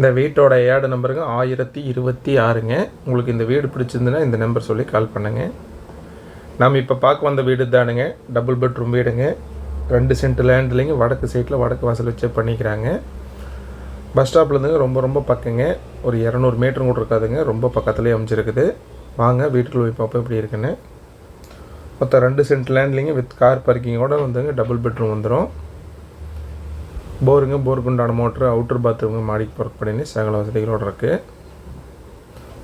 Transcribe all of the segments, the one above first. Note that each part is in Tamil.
இந்த வீட்டோட ஏடு நம்பருங்க ஆயிரத்தி இருபத்தி ஆறுங்க. உங்களுக்கு இந்த வீடு பிடிச்சிருந்துன்னா இந்த நம்பர் சொல்லி கால் பண்ணுங்க. நாம் இப்போ பார்க்க வந்த வீடு தானுங்க. டபுள் பெட்ரூம் வீடுங்க. ரெண்டு சென்ட் லேண்ட்லேங்க. வடக்கு சைட்டில் வடக்கு வாசல் வச்சு பண்ணிக்கிறாங்க. பஸ் ஸ்டாப்லேருந்துங்க ரொம்ப ரொம்ப பக்கங்க. ஒரு இரநூறு மீட்டர் கூட இருக்காதுங்க. ரொம்ப பக்கத்துலேயே அமைச்சிருக்குது வாங்க வீட்டுக்குள்ள போய் பார்ப்போம் எப்படி இருக்குன்னு. மொத்தம் ரெண்டு சென்ட் லேண்ட்லேயும் வித் கார் பார்க்கிங்கோட வந்துங்க. டபுள் பெட்ரூம் வந்துடும் போருங்க போருக்கு உண்டான மோட்ரு அவுட்டர் பாத்ரூமுங்க மாடிக்கு ஒர்க் பண்ணி சகல வசதிகளோடு இருக்குது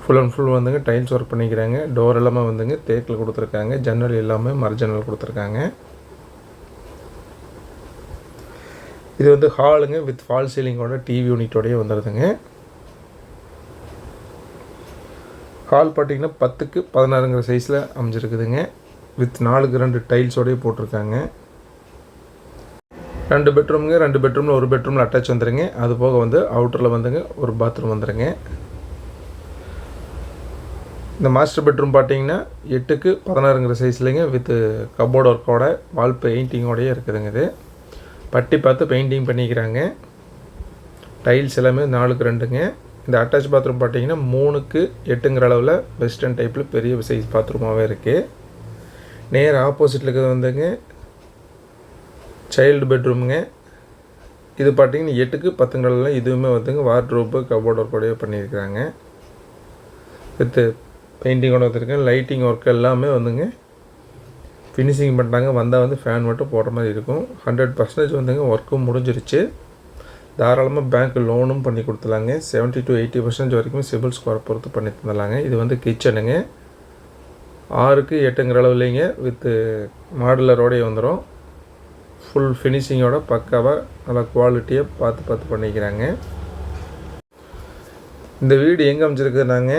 ஃபுல் அண்ட் ஃபுல் வந்துங்க டைல்ஸ் ஒர்க் பண்ணிக்கிறாங்க டோர் எல்லாமே வந்துங்க தேக்கில் கொடுத்துருக்காங்க ஜன்னல் எல்லாமே மர ஜன்னல் கொடுத்துருக்காங்க. இது வந்து ஹாலுங்க வித் ஃபால் சீலிங்கோட டிவி யூனிட்டோடய வந்துடுதுங்க ஹால் பார்த்தீங்கன்னா பத்துக்கு பதினாறுங்கிற சைஸில் அமைஞ்சிருக்குதுங்க. வித் நாலுக்கு ரெண்டு டைல்ஸோடய போட்டிருக்காங்க. ரெண்டு பெட்ரூமுங்க ரெண்டு பெட்ரூமில் ஒரு பெட்ரூமில் அட்டாச் வந்துடுங்க அது போக வந்து அவுட்டரில் வந்துங்க ஒரு பாத்ரூம் வந்துடுங்க இந்த மாஸ்டர் பெட்ரூம் பார்த்தீங்கன்னா எட்டுக்கு பதினாறுங்கிற சைஸ்லேங்க வித்து கபோர்ட் ஒர்க்கோட வால் பெயிண்டிங்கோடய இருக்குதுங்க இது. பட்டி பார்த்து பெயிண்டிங் பண்ணிக்கிறாங்க. டைல்ஸ் எல்லாமே நாலுக்கு ரெண்டுங்க. இந்த அட்டாச் பாத்ரூம் பார்த்தீங்கன்னா மூணுக்கு எட்டுங்கிற அளவில் வெஸ்டர்ன் டைப்பில் பெரிய சைஸ் பாத்ரூமாகவே இருக்குது நேர் ஆப்போசிட்டில் இருக்கிறது வந்துங்க சைல்டு பெட்ரூமுங்க இது பார்த்தீங்கன்னா எட்டுக்கு பத்துங்களில் இதுவுமே வந்துங்க வார்ட்ரோப்பு கபோர்ட் ஒர்க்கோடய பண்ணியிருக்கிறாங்க. வித்து பெயிண்டிங்கோட வந்துருக்கேன். லைட்டிங் ஒர்க் எல்லாமே வந்துங்க ஃபினிஷிங் பண்ணிட்டாங்க. வந்தால் வந்து ஃபேன் மட்டும் போடுற மாதிரி இருக்கும். ஹண்ட்ரட் பர்சன்டேஜ் வந்துங்க ஒர்க்கும் முடிஞ்சிருச்சு. தாராளமாக பேங்க் லோனும் பண்ணி கொடுத்துலாங்க செவன்ட்டி டு எயிட்டி பர்சன்டேஜ் வரைக்கும் சிபில் ஸ்கோர் பொறுத்து பண்ணி தந்துடலாங்க இது வந்து கிச்சனுங்க ஆறுக்கு எட்டுங்கிற அளவுலேங்க வித்து மாடுலரோடே வந்துடும் ஃபுல் ஃபினிஷிங்கோட பக்காவாக நல்லா குவாலிட்டியாக பார்த்து பார்த்து பண்ணிக்கிறாங்க. இந்த வீடு எங்கே அமைச்சிருக்குதுனாங்க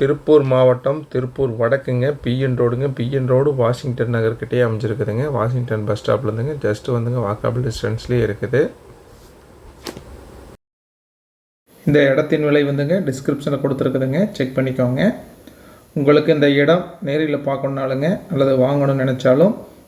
திருப்பூர் மாவட்டம் திருப்பூர் வடக்குங்க பிஎன் ரோடுங்க பிஎன் ரோடு வாஷிங்டன் நகர்கிட்டே அமைஞ்சிருக்குதுங்க. வாஷிங்டன் பஸ் ஸ்டாப்லேருந்துங்க ஜஸ்ட்டு வந்துங்க வாக்காபிள் டிஸ்டன்ஸ்லேயே இருக்குது. இந்த இடத்தின் விலை வந்துங்க டிஸ்கிரிப்ஷனில் கொடுத்துருக்குதுங்க. செக் பண்ணிக்கோங்க. உங்களுக்கு இந்த இடம் நேரில் பார்க்கணுனாலுங்க அல்லது வாங்கணும்னு நினச்சாலும்